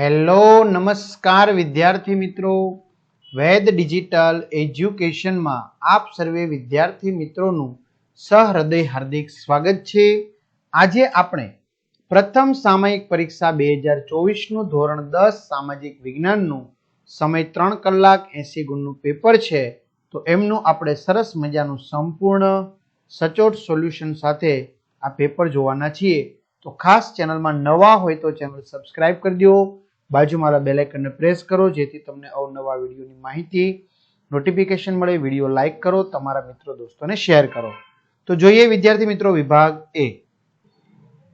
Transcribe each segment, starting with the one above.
Hello, નમસ્કાર વિદ્યાર્થી મિત્રો. વેદ ડિજિટલ એજ્યુકેશનમાં આપ સર્વે વિદ્યાર્થી મિત્રોનું સહૃદય હાર્દિક સ્વાગત છે. આજે આપણે પ્રથમ સામયિક પરીક્ષા બે હજાર ચોવીસનું ધોરણ દસ સામાજિક વિજ્ઞાનનું સમય ત્રણ કલાક એંસી ગુણનું પેપર છે. તો એમનું આપણે સરસ મજાનું સંપૂર્ણ સચોટ સોલ્યુશન સાથે આ પેપર જોવાના છીએ. તો ખાસ ચેનલમાં નવા હોય તો ચેનલ સબસ્ક્રાઇબ કરી દો. બાજુમાં બેલ આઇકનને પ્રેસ કરો, જેથી તમને અવનવા વિડીયોની માહિતી નોટિફિકેશન મળે વીડિયો લાઈક કરો, તમારા મિત્રો દોસ્તોને શેર કરો. તો જોઈએ વિદ્યાર્થી મિત્રો વિભાગ એ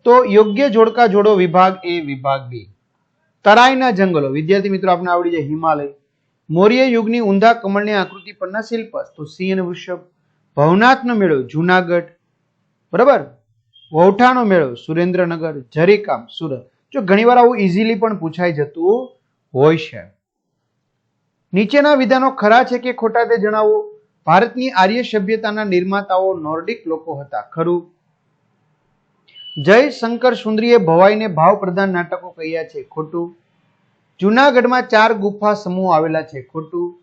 તો યોગ્ય જોડકા જોડો વિભાગ એ વિભાગ બી તરાઈના જંગલો. વિદ્યાર્થી મિત્રો આપણે આવડી જાય હિમાલય. મૌર્ય યુગની ઊંધા કમળની આકૃતિ પરના શિલ્પ. તો સિંહ અને વૃષભ. ભવનાથનો મેળો, જુનાગઢ. બરાબર? વૌઠાનો મેળો, સુરેન્દ્રનગર જરીકામ સુરત. જો ઘણીવાર આવું ઇઝીલી પણ પૂછાઈ જતું હોય છે. નીચેના વિધાનો ખરા છે કે ખોટા તે જણાવો. ભારતની આર્ય સભ્યતાના નિર્માતાઓ નોર્ડિક લોકો હતા, ખરું. જય શંકર સુંદરીએ ભવાઈને ભાવ પ્રધાન નાટકો કહ્યા છે, ખોટું. જુનાગઢમાં ચાર ગુફા સમૂહ આવેલા છે, ખોટું.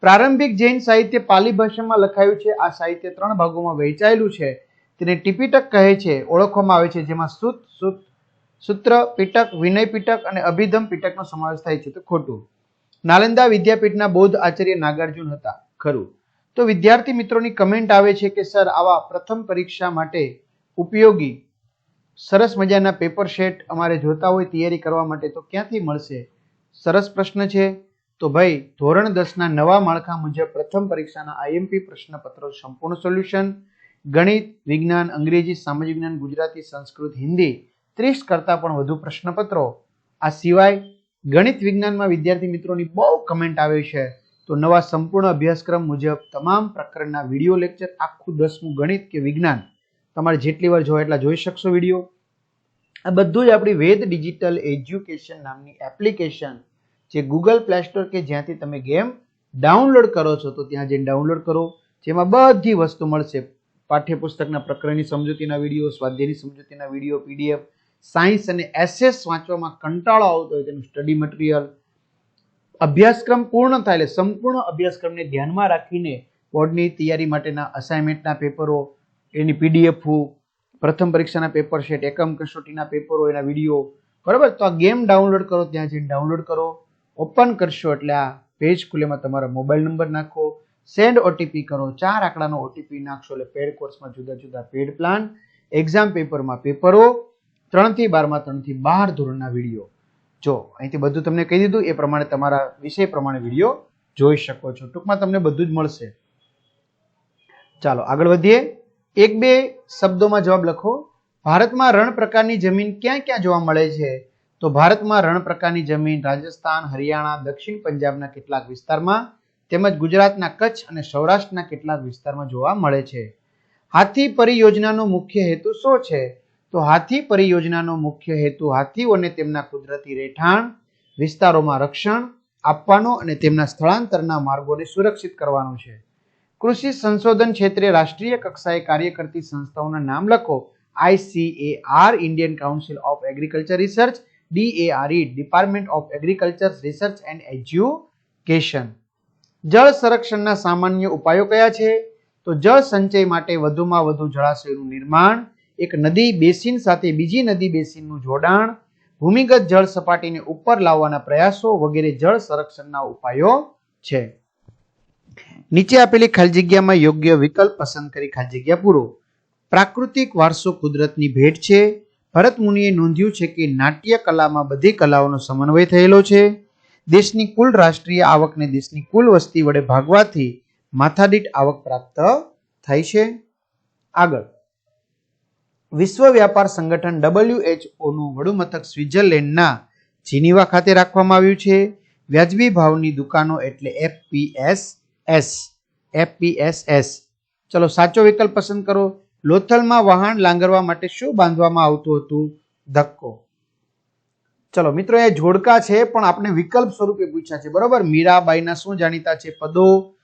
પ્રારંભિક જૈન સાહિત્ય પાલી ભાષામાં લખાયું છે, આ સાહિત્ય ત્રણ ભાગોમાં વહેંચાયેલું છે. તેને ટીપીટક કહે છે, ઓળખવામાં આવે છે, જેમાં સુત સુત સૂત્ર, પીટક, વિનય પીટક અને અભિધમ પીટકનો સમાવેશ થાય છે. તો ખોટું. નાલંદા વિદ્યાપીઠના બૌદ્ધ આચાર્ય નાગાર્જુન હતા. ખરું. તો વિદ્યાર્થી મિત્રોની કમેન્ટ આવે છે કે, સર, આવા પ્રથમ પરીક્ષા માટે ઉપયોગી, સરસ મજાના પેપર શેટ અમારે જોતા હોય, તૈયારી કરવા માટે, તો ક્યાંથી મળશે? સરસ પ્રશ્ન છે. તો ભાઈ, ધોરણ દસના નવા માળખા મુજબ પ્રથમ પરીક્ષાના આઈએમપી પ્રશ્નપત્રો સંપૂર્ણ સોલ્યુશન ગણિત, વિજ્ઞાન, અંગ્રેજી, સામાજિક વિજ્ઞાન, ગુજરાતી, સંસ્કૃત, હિન્દી ત્રીસ કરતાં પણ વધુ પ્રશ્નપત્રો. આ સિવાય ગણિત વિજ્ઞાનમાં વિદ્યાર્થી મિત્રોની બહુ કમેન્ટ આવે છે. તો નવા સંપૂર્ણ અભ્યાસક્રમ મુજબ તમામ પ્રકરણના વીડિયો લેક્ચર, આખું દસમું ગણિત કે વિજ્ઞાન. તમારે જેટલી વાર જોવા એટલા જોઈ શકશો વીડિયો. આ બધું જ આપણી વેદ ડિજિટલ એજ્યુકેશન નામની એપ્લિકેશન જે ગૂગલ પ્લે સ્ટોર કે જ્યાંથી તમે ગેમ ડાઉનલોડ કરો છો, તો ત્યાં જઈને ડાઉનલોડ કરો. જેમાં બધી વસ્તુ મળશે. પાઠ્યપુસ્તકના પ્રકરણની સમજૂતીના વીડિયો, સ્વાધ્યાયની સમજૂતીના વીડિયો, પીડીએફ સાયન્સ અને એસએસ વાંચવામાં કંટાળો આવતો હોય તેનું સ્ટડી મટીરિયલ, અભ્યાસક્રમ પૂર્ણ થાય એટલે સંપૂર્ણ અભ્યાસક્રમને ધ્યાનમાં રાખીને બોર્ડની તૈયારી માટેના અસાઇનમેન્ટના પેપરો, એની પીડીએફ પ્રથમ પરીક્ષાના પેપર સેટ એકમ કસોટીના પેપરો, એના વીડિયો. બરાબર? તો આ ગેમ ડાઉનલોડ કરો, ત્યાં જઈને ડાઉનલોડ કરો. ઓપન કરશો એટલે આ પેજ ખુલેમાં તમારો મોબાઈલ નંબર નાખો. સેન્ડ ઓટીપી કરો. ચાર આંકડાનો ઓટીપી નાખશો એટલે પેડ કોર્સમાં જુદા જુદા પેડ પ્લાન એક્ઝામ પેપરમાં પેપરો ત્રણથી બારમાં ત્રણથી બાર ધોરણના વીડિયો. જો અહીંથી બધું તમને કહી દીધું, એ પ્રમાણે તમારા વિષય પ્રમાણે વીડિયો જોઈ શકો છો. ટૂંકમાં તમને બધું જ મળશે. ચાલો, આગળ વધીએ. એક બે શબ્દોમાં જવાબ લખો. ભારતમાં રણ પ્રકારની જમીન ક્યાં ક્યાં જોવા મળે છે? તો ભારતમાં રણ પ્રકારની જમીન રાજસ્થાન, હરિયાણા, દક્ષિણ પંજાબના કેટલાક વિસ્તારમાં તેમજ ગુજરાતના કચ્છ અને સૌરાષ્ટ્રના કેટલાક વિસ્તારમાં જોવા મળે છે. હાથી પરિયોજનાનો મુખ્ય હેતુ શું છે? તો હાથી પરિયોજનાનો મુખ્ય હેતુ હાથીઓને તેમના કુદરતી રહેઠાણ, વિસ્તારોમાં રક્ષણ આપવાનો અને તેમના સ્થળાંતરના માર્ગોને સુરક્ષિત કરવાનો છે. કૃષિ સંશોધન ક્ષેત્રે રાષ્ટ્રીય કક્ષાએ કાર્ય કરતી સંસ્થાઓના નામ લખો. ICAR Indian Council of Agriculture Research DARE department of agriculture research and education. જળ સંરક્ષણના સામાન્ય ઉપાયો કયા છે? તો જળ સંચય માટે વધુમાં વધુ જળાશયનું નિર્માણ એક નદી બેસિન સાથે બીજી નદી બેસિનનું જોડાણ, ભૂમિગત જળ સપાટીને ઉપર લાવવાના પ્રયાસો વગેરે જળ સંરક્ષણના ઉપાયો છે. નીચે આપેલી ખાલી જગ્યામાં યોગ્ય વિકલ્પ પસંદ કરી ખાલી જગ્યા પૂરો. પ્રાકૃતિક વારસો કુદરતની ભેટ છે. ભરત મુનિએ નોંધ્યું છે કે નાટ્ય કલામાં બધી કલાઓનો સમન્વય થયેલો છે. દેશની કુલ રાષ્ટ્રીય આવકને દેશની કુલ વસ્તી વડે ભાગવાથી માથાદીઠ આવક પ્રાપ્ત થાય છે. આગળ. વિશ્વ વ્યાપાર સંગઠન ડબલ્યુએચઓનું વડું મથક સ્વિટ્ઝરલેન્ડના જીનીવા ખાતે રાખવામાં આવ્યું છે. વ્યાજબી ભાવની દુકાનો એટલે એફપીએસ એસ એફપીએસએસ ચલો સાચો વિકલ્પ પસંદ કરો. લોથલમાં વાહન લાંગરવા માટે શું બાંધવામાં આવતું હતું? ધક્કો. ચલો મિત્રો, એ જોડકા છે, પણ આપણે વિકલ્પ સ્વરૂપે પૂછ્યા છે. બરોબર? મીરાબાઈના શું જાણીતા છે પદો?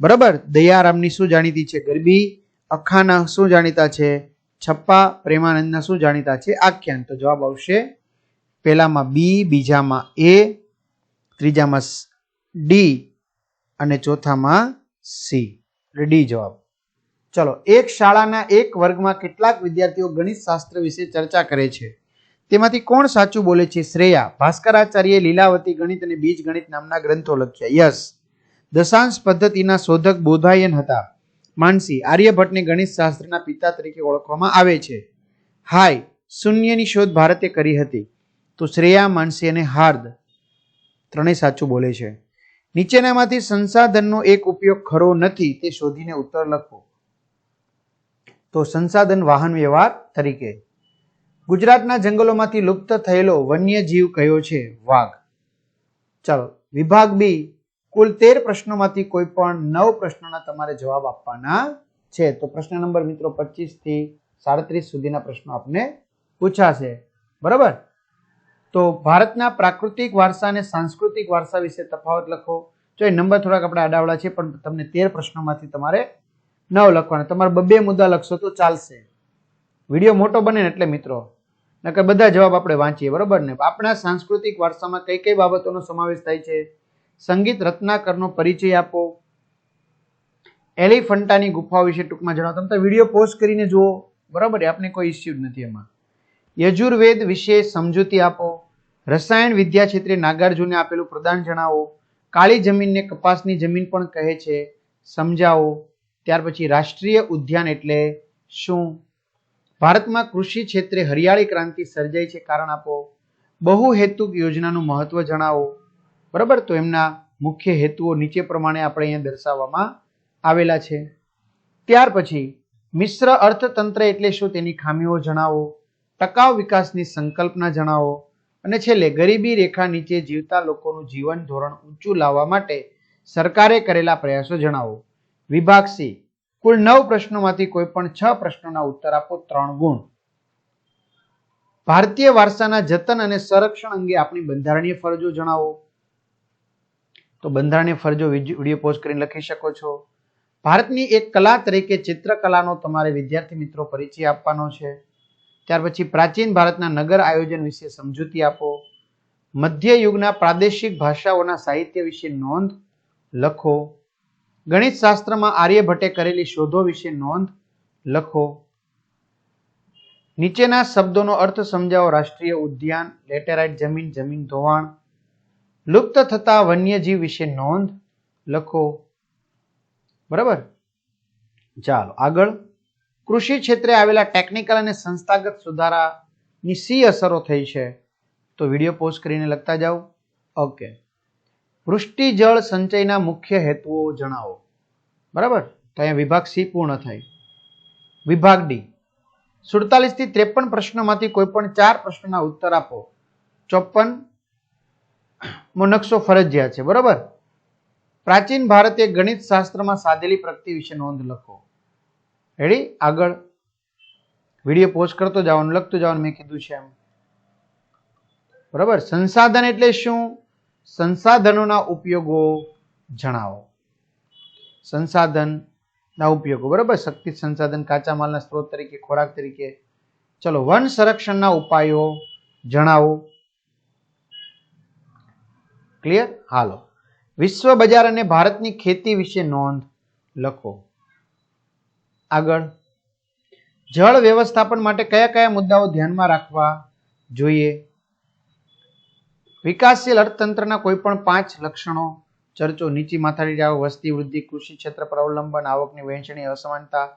બરાબર? દયારામની શું જાણીતી છે ગરબી? અખાના શું જાણીતા છે? છપ્પા પ્રેમાનંદના શું જાણીતા છે? આખ્યાન. તો જવાબ આવશે પહેલામાં બી, બીજામાં એ, ત્રીજામાં ડી અને ચોથામાં સી. ડી જવાબ. ચલો, એક શાળાના એક વર્ગમાં કેટલાક વિદ્યાર્થીઓ ગણિત શાસ્ત્ર વિશે ચર્ચા કરે છે. તેમાંથી કોણ સાચું બોલે છે? શ્રેયા. ભાસ્કરાચાર્ય લીલાવતી ગણિત અને બીજ ગણિત નામના ગ્રંથો લખ્યા. યસ. દશાંશ પદ્ધતિના શોધક બોધાયન હતા. માનસી આર્યભટ્ટને ગણિત શાસ્ત્રના પિતા તરીકે ઓળખવામાં આવે છે. હાય, શૂન્યની શોધ ભારતે કરી હતી. તો શ્રેયા, માનસી અને હાર્દ ત્રણેય સાચું બોલે છે. નીચેનામાંથી સંસાધનનો એક ઉપયોગ ખરો નથી, તે શોધીને ઉત્તર લખો. તો સંસાધન વાહન વ્યવહાર તરીકે. ગુજરાતના જંગલોમાંથી લુપ્ત થયેલો વન્યજીવ કયો છે? વાઘ. ચાલો, વિભાગ બી કુલ તેર પ્રશ્નોમાંથી કોઈ પણ નવ પ્રશ્નોના તમારે જવાબ આપવાના છે. તો પ્રશ્ન નંબર મિત્રો પચીસથી સાડત્રીસ સુધીના પ્રશ્નો આપને પૂછાશે. બરાબર? તો ભારતના પ્રાકૃતિક વારસા અને સાંસ્કૃતિક વારસા વિશે તફાવત લખો. જો એ નંબર થોડાક આપણે આડાવડા છે, પણ તમને તેર પ્રશ્નોમાંથી તમારે નવ લખવાના. તમારે બબે મુદ્દા લખશો તો ચાલશે. વીડિયો મોટો બને ને એટલે મિત્રો. નકર બધા જવાબ આપણે વાંચીએ, બરોબર ને? આપણા સાંસ્કૃતિક વારસામાં કઈ કઈ બાબતોનો સમાવેશ થાય છે? સંગીત રત્નાકરનો પરિચય આપો. એલિફન્ટાની ગુફાઓ વિશે ટૂંકમાં જણાવો. તમે વીડિયો પોસ્ટ કરીને જુઓ. બરાબર આપને કોઈ ઇસ્યુ નથી એમાં. યજુર્વેદ વિશે સમજૂતી આપો. રસાયણ વિદ્યા ક્ષેત્રે નાગાર્જુને આપેલું પ્રદાન જણાવો. કાળી જમીનને કપાસની જમીન પણ કહે છે. સમજાવો. ત્યાર પછી રાષ્ટ્રીય ઉદ્યાન એટલે શું? ભારતમાં કૃષિ ક્ષેત્રે હરિયાળી ક્રાંતિ સર્જાઈ છે. કારણ આપો. બહુ હેતુક યોજનાનું મહત્વ જણાવો. બરાબર? તો એમના મુખ્ય હેતુઓ નીચે પ્રમાણે આપણે અહીંયા દર્શાવવામાં આવેલા છે. ત્યાર પછી, મિશ્ર અર્થતંત્ર એટલે શું તેની ખામીઓ જણાવો, ટકાઉ વિકાસની સંકલ્પના જણાવો અને છેલ્લે ગરીબી રેખા નીચે જીવતા લોકોનું જીવન ધોરણ ઊંચું લાવવા માટે સરકારે કરેલા પ્રયાસો જણાવો. વિભાગ સી, કુલ નવ પ્રશ્નોમાંથી કોઈ પણ છ પ્રશ્નોના ઉત્તર આપો, ત્રણ ગુણ. ભારતીય વારસાના જતન અને સંરક્ષણ અંગે આપણી બંધારણીય ફરજો જણાવો. તો બંધારણીય ફરજો વીડિયો પોસ્ટ કરીને લખી શકો છો. ભારતની એક કલા તરીકે ચિત્રકલાનો તમારે વિદ્યાર્થી મિત્રો પરિચય આપવાનો છે. ત્યાર પછી પ્રાચીન ભારતના નગર આયોજન વિશે સમજૂતી આપો. મધ્ય યુગના પ્રાદેશિક ભાષાઓના સાહિત્ય વિશે નોંધ લખો. ગણિત શાસ્ત્રમાં આર્યભટ્ટે કરેલી શોધો વિશે નોંધ લખો. નીચેના શબ્દોનો અર્થ સમજાવો. રાષ્ટ્રીય ઉદ્યાન, લેટેરાઇટ જમીન જમીન ધોવાણ લુપ્ત થતા વન્યજીવ વિશે નોંધ લખો. બરાબર? ચાલો, આગળ. કૃષિ ક્ષેત્રે આવેલા ટેકનિકલ અને સંસ્થાગત સુધારાની સી અસરો થઈ છે? તો વીડિયો પોસ્ટ કરીને લખતા જાઓ. ઓકે વૃષ્ટિ, જળ સંચયના મુખ્ય હેતુઓ જણાવો. બરાબર? તો અહીંયા વિભાગ સી પૂર્ણ થાય. વિભાગ ડી. સુડતાલીસથી ત્રેપન પ્રશ્નોમાંથી કોઈ પણ ચાર પ્રશ્નોના ઉત્તર આપો. ચોપન મો નકશો ફરજિયાત છે, બરાબર? પ્રાચીન ભારતીય ગણિત શાસ્ત્રમાં સાધેલી પ્રગતિ વિશે નોંધ લખો. રેડી આગળ. વીડિયો પોસ્ટ કરતો જવાનું લખતો જવાનું મેં કીધું છે એમ. બરાબર? સંસાધન એટલે શું? સંસાધનોના ઉપયોગો જણાવો. સંસાધનના ઉપયોગો, બરાબર? શક્તિ સંસાધન, કાચા માલના સ્ત્રોત તરીકે, ખોરાક તરીકે. ચલો વન સંરક્ષણના ઉપાયો જણાવો. ક્લિયર હાલો. વિશ્વ બજાર અને ભારતની ખેતી વિશે નોંધ લખો. આગળ. જળ વ્યવસ્થાપન માટે કયા કયા મુદ્દાઓ ધ્યાનમાં રાખવા જોઈએ? વિકાસશીલ અર્થતંત્રના કોઈ પણ પાંચ લક્ષણો. ચર્ચો, નીચી માથાડી આવક વસ્તી વૃદ્ધિ, કૃષિ ક્ષેત્ર પર અવલંબન, આવકની વહેંચણી, અસમાનતા,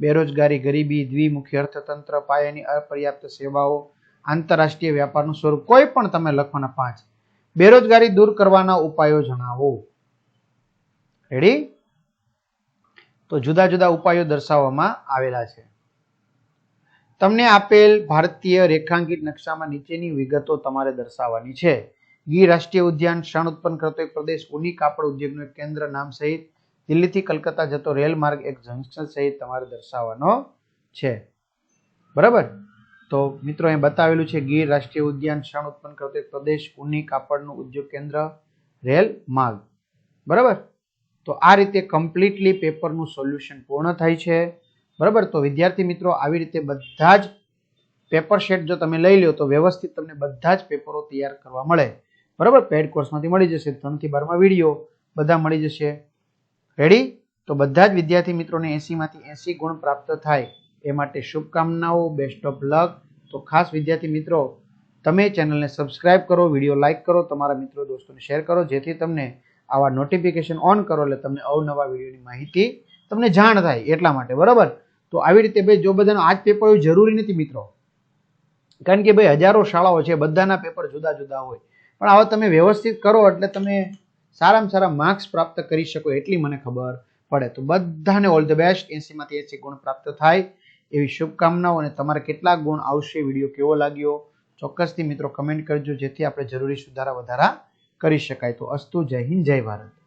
બેરોજગારી, ગરીબી, દ્વિમુખી અર્થતંત્ર, પાયાની અપર્યાપ્ત સેવાઓ, આંતરરાષ્ટ્રીય વ્યાપારનું સ્વરૂપ. કોઈ પણ તમે લખવાના પાંચ. બેરોજગારી દૂર કરવાના ઉપાયો જણાવો. રેડી તો જુદા જુદા ઉપાયો દર્શાવવામાં આવેલા છે. તમને આપેલ ભારતીય રેખાંકિત નકશામાં નીચેની વિગતો તમારે દર્શાવવાની છે. ગીર રાષ્ટ્રીય ઉદ્યાન શણ ઉત્પન્ન કરતો એક પ્રદેશ, ઉની કાપડ ઉદ્યોગનું એક કેન્દ્ર, નામ સહિત દિલ્હીથી કલકત્તા જતો રેલ માર્ગ એક જંકશન સહિત તમારે દર્શાવવાનો છે. બરાબર? તો મિત્રો અહીં બતાવેલું છે ગીર રાષ્ટ્રીય ઉદ્યાન શણ ઉત્પન્ન કરતો પ્રદેશ ઉની કાપડનું ઉદ્યોગ કેન્દ્ર રેલ માર્ગ. બરાબર? તો આ રીતે કમ્પ્લીટલી પેપરનું સોલ્યુશન પૂર્ણ થાય છે. બરાબર? તો વિદ્યાર્થી મિત્રો, આવી રીતે બધા જ પેપર શેટ જો તમે લઈ લો તો વ્યવસ્થિત તમને બધા જ પેપરો તૈયાર કરવા મળે. બરાબર? પેડ કોર્સમાંથી મળી જશે. ત્રણથી બારમાં વીડિયો બધા મળી જશે. રેડી તો બધા જ વિદ્યાર્થી મિત્રોને એંસીમાંથી એંસી ગુણ પ્રાપ્ત થાય. એ માટે શુભકામનાઓ બેસ્ટ ઓફ લક તો ખાસ વિદ્યાર્થી મિત્રો, તમે ચેનલને સબસ્ક્રાઇબ કરો વીડિયો લાઇક કરો, તમારા મિત્રો દોસ્તોને શેર કરો, જેથી તમને આવા નોટિફિકેશન ઓન કરો એટલે તમને અવનવા વિડીયોની માહિતી તમને જાણ થાય એટલા માટે, બરાબર? તો આવી રીતે ભાઈ, જો બધાનો આજ પેપર જરૂરી નથી મિત્રો. કારણ કે ભાઈ, હજારો શાળાઓ છે, બધાના પેપર જુદા જુદા હોય. પણ આવા તમે વ્યવસ્થિત કરો એટલે તમે સારામાં સારા માર્ક્સ પ્રાપ્ત કરી શકો, એટલી મને ખબર પડે. તો બધાને ઓલ ધ બેસ્ટ એસીમાંથી એસી ગુણ પ્રાપ્ત થાય. એવી શુભકામનાઓ અને તમારે કેટલા ગુણ આવશે વીડિયો કેવો લાગ્યો, ચોક્કસથી મિત્રો કમેન્ટ કરજો, જેથી આપણે જરૂરી સુધારા વધારા કરી શકાય. તો અસ્તુ, જય હિન્દ, જય ભારત.